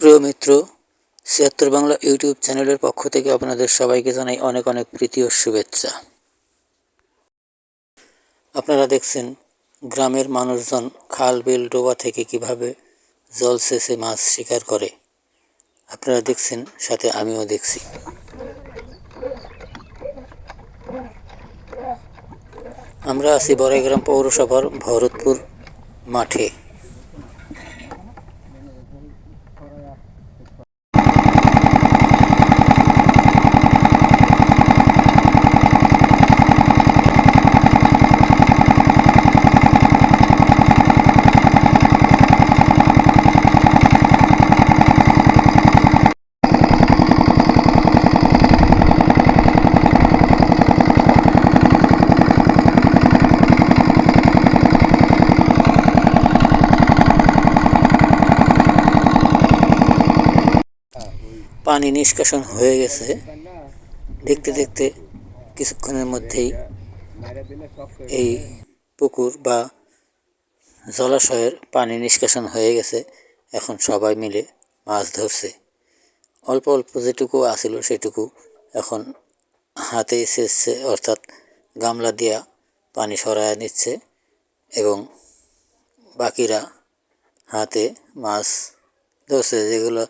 প্রিয় মিত্র, ছিয়াত্তর বাংলা ইউটিউব চ্যানেলের পক্ষ থেকে আপনাদের সবাইকে জানাই অনেক অনেক প্রীতি ও শুভেচ্ছা। আপনারা দেখছেন গ্রামের মানুষজন খাল, বিল, ডোবা থেকে কীভাবে জল সেচে মাছ শিকার করে। আপনারা দেখছেন, সাথে আমিও দেখছি। আমরা আছি বড়াইগ্রাম পৌরসভার ভরতপুর মাঠে। পানি নিষ্কাশন হয়ে গেছে। দেখতে দেখতে কিছুক্ষণের মধ্যেই এই পুকুর বা জলাশয়ের পানি নিষ্কাশন হয়ে গেছে। এখন সবাই মিলে মাছ ধরছে। অল্প অল্প যেটুকু আসিল সেটুকু এখন হাতে সেচছে অর্থাৎ গামলা দিয়া পানি সরায় নিচ্ছে এবং বাকিরা হাতে মাছ ধরছে, যেগুলো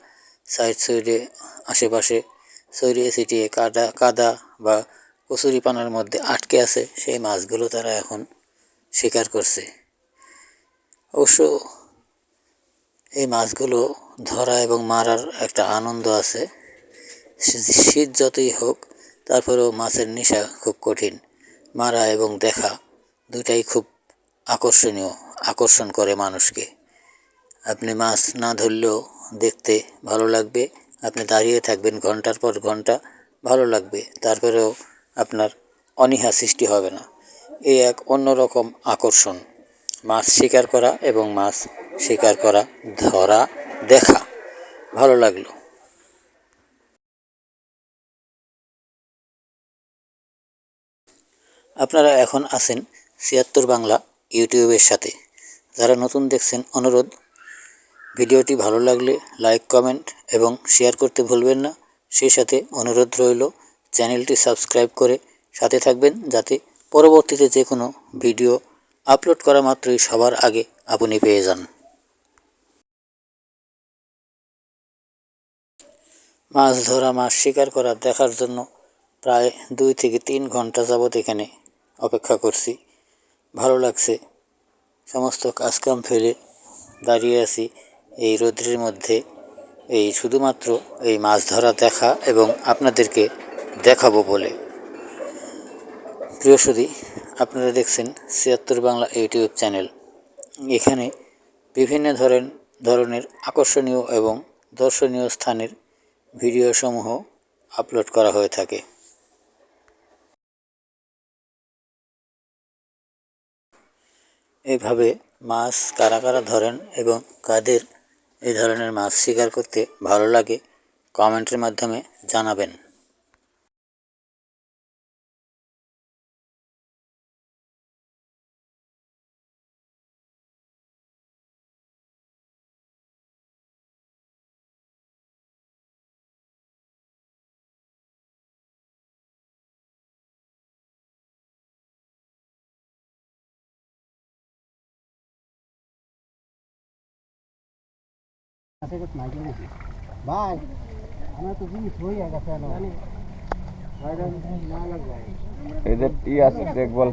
সাইড সাইডে আশেপাশে ছড়িয়ে ছিটিয়ে কাদা কাদা বা কচুরি পানার মধ্যে আটকে আছে, সেই মাছগুলো তারা এখন শিকার করছে। অবশ্য এই মাছগুলো ধরা এবং মারার একটা আনন্দ আছে। শীত যতই হোক, তারপরেও মাছের নেশা খুব কঠিন। মারা এবং দেখা দুটাই খুব আকর্ষণীয়, আকর্ষণ করে মানুষকে। আপনি মাছ না ধরলেও দেখতে ভালো লাগবে। আপনি দাঁড়িয়ে থাকবেন ঘণ্টার পর ঘণ্টা, ভালো লাগবে। তারপরেও আপনার অনীহা সৃষ্টি হবে না। এই এক অন্যরকম আকর্ষণ। মাছ শিকার করা এবং মাছ শিকার করা ধরা দেখা। ভালো লাগল। আপনারা এখন আছেন ছিয়াত্তর বাংলা ইউটিউবের সাথে। যারা নতুন দেখছেন, অনুরোধ ভিডিওটি ভালো লাগলে লাইক, কমেন্ট এবং শেয়ার করতে ভুলবেন না। সেই সাথে অনুরোধ রইল, চ্যানেলটি সাবস্ক্রাইব করে সাথে থাকবেন যাতে পরবর্তীতে যে কোনো ভিডিও আপলোড করা মাত্রই সবার আগে আপনি পেয়ে যান। মাছ ধরা, মাছ শিকার করা দেখার জন্য প্রায় দুই থেকে তিন ঘণ্টা যাবৎ এখানে অপেক্ষা করছি। ভালো লাগছে। সমস্ত কাজকাম ফেলে দাঁড়িয়ে আছি। এই রৌদ্রের মধ্যে এই শুধুমাত্র এই মাছ ধরা দেখা এবং আপনাদেরকে দেখাবো বলে। প্রিয় আপনারা দেখছেন ছিয়াত্তর বাংলা ইউটিউব চ্যানেল। এখানে বিভিন্ন ধরেন, ধরনের আকর্ষণীয় এবং দর্শনীয় স্থানের ভিডিওসমূহ আপলোড করা হয়ে থাকে। এভাবে মাছ কারা কারা ধরেন এবং কাদের এই ধরনের মাছ শিকার করতে ভালো লাগে কমেন্টের মাধ্যমে জানাবেন। ভাই আমার তো জিনিস হয়ে গেছে এদের ই আছে দেখ বল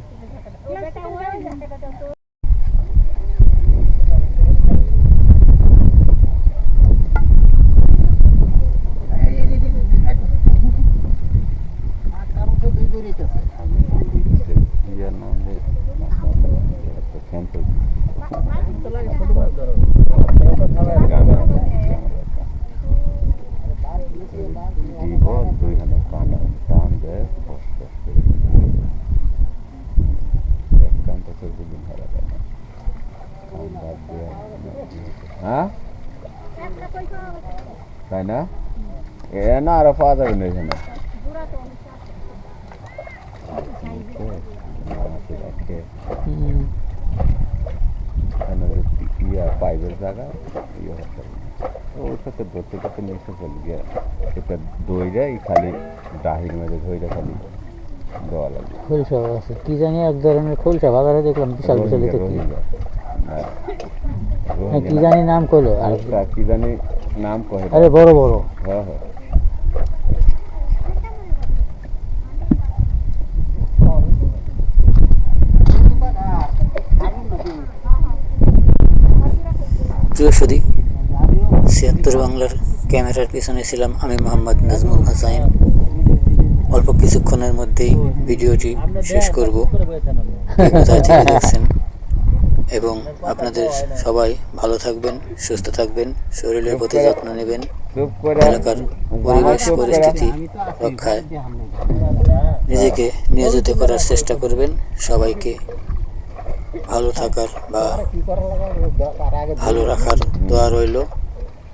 ইয়ার নাম দিয়ে একটা স্যাম্পল দিব কানা দাম দেয় কষ্ট করে এক কামটা চলতে দিন হারা যায় না কাম বাদ দিয়ে হ্যাঁ তাই না এ না আরও পাওয়া যাবে না এখানে পাইপের জায়গা ইয়ে হতে ও আছে তো ধরতে ধরতে নিয়ে চলে গিয়ে এটা দইরা এই খালি ডাহির মধ্যে ধইরা খালি দেওয়া লাগবে খোলসা আছে। কি জানি এক ধরনের খোলসা বাজারে দেখলাম বিশাল বিশাল হ্যাঁ, কি জানি নাম কইলো আর কি জানি নাম কহে আরে বড় বড়। হ্যাঁ হ্যাঁ। প্রিয় সুদী ছিয়াত্তর বাংলার ক্যামেরার পিছনে ছিলাম আমি মোহাম্মদ নাজমুল হাসাইন। অল্প কিছুক্ষণের মধ্যেই ভিডিওটি শেষ করব। দেখছেন এবং আপনাদের সবাই ভালো থাকবেন, সুস্থ থাকবেন, শরীরের প্রতি যত্ন নেবেন। এলাকার পরিবেশ, পরিস্থিতি রক্ষায় নিজেকে নিয়োজিত করার চেষ্টা করবেন। সবাইকে ভালো থাকার বা ভালো রাখার দোয়া রইল।